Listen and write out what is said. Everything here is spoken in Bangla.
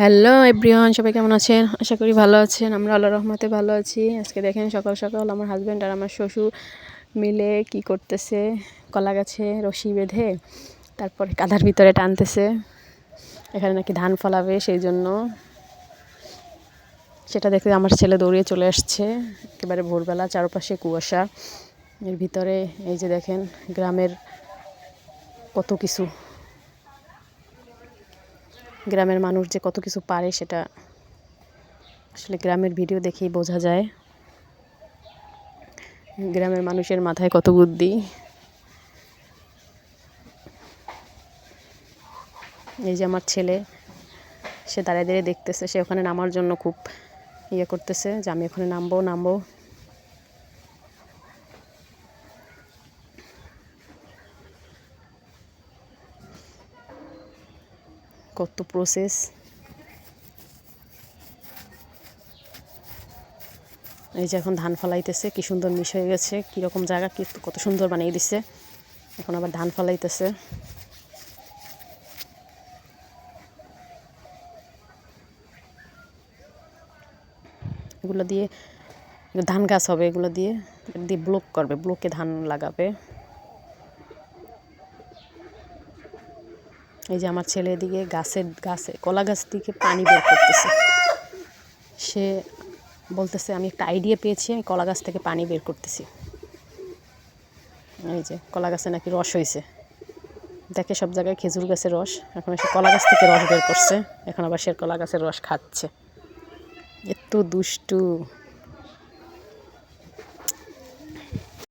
হ্যালো এভরিওয়ান সবাই কেমন আছেন? আশা করি ভালো আছেন। আমরা আল্লাহ রহমতে ভালো আছি। আজকে দেখেন, সকাল সকাল আমার হাজব্যান্ড আর আমার শ্বশুর মিলে কি করতেছে? কলা গাছে রশি বেঁধে তারপরে কাদার ভিতরে টানতেছে। এখানে নাকি ধান ফলাবে সেই জন্য সেটা দেখে আমার ছেলে দৌড়িয়ে চলে আসছে। একেবারে ভোরবেলা, চারপাশে কুয়াশা। এর ভিতরে এই যে দেখেন, গ্রামের কত কিছু। গ্রামের মানুষ যে কত কিছু পারে সেটা আসলে গ্রামের ভিডিও দেখেই বোঝা যায়। গ্রামের মানুষের মাথায় কত বুদ্ধি। এই যে আমার ছেলে, সে দাঁড়িয়ে দাঁড়িয়ে দেখতেছে, সে ওখানে নামার জন্য খুব ইয়ে করতেছে যে আমি ওখানে নামবো নামবো। কত প্রসেস এই যে এখন ধান ফলাইতেছে, কি সুন্দর মিশ হয়ে গেছে কীরকম জায়গা, কি কত সুন্দর বানিয়ে দিছে। এখন আবার ধান ফলাইতেছে। এগুলো দিয়ে, ধান গাছ হবে এগুলো দিয়ে দিয়ে ব্লক করবে ব্লকে ধান লাগাবে। এই যে আমার ছেলে এদিকে গাছের গাছে, কলা গাছ থেকে পানি বের করতেছে। সে বলতেছে, আমি একটা আইডিয়া পেয়েছি, আমি কলা গাছ থেকে পানি বের করতেছি। এই যে কলা গাছে নাকি রস হয়েছে দেখে সব জায়গায় খেজুর গাছের রস। এখন সে কলা গাছ থেকে রস বের করছে। এখন আবার সে কলা গাছের রস খাচ্ছে। এত দুষ্টু।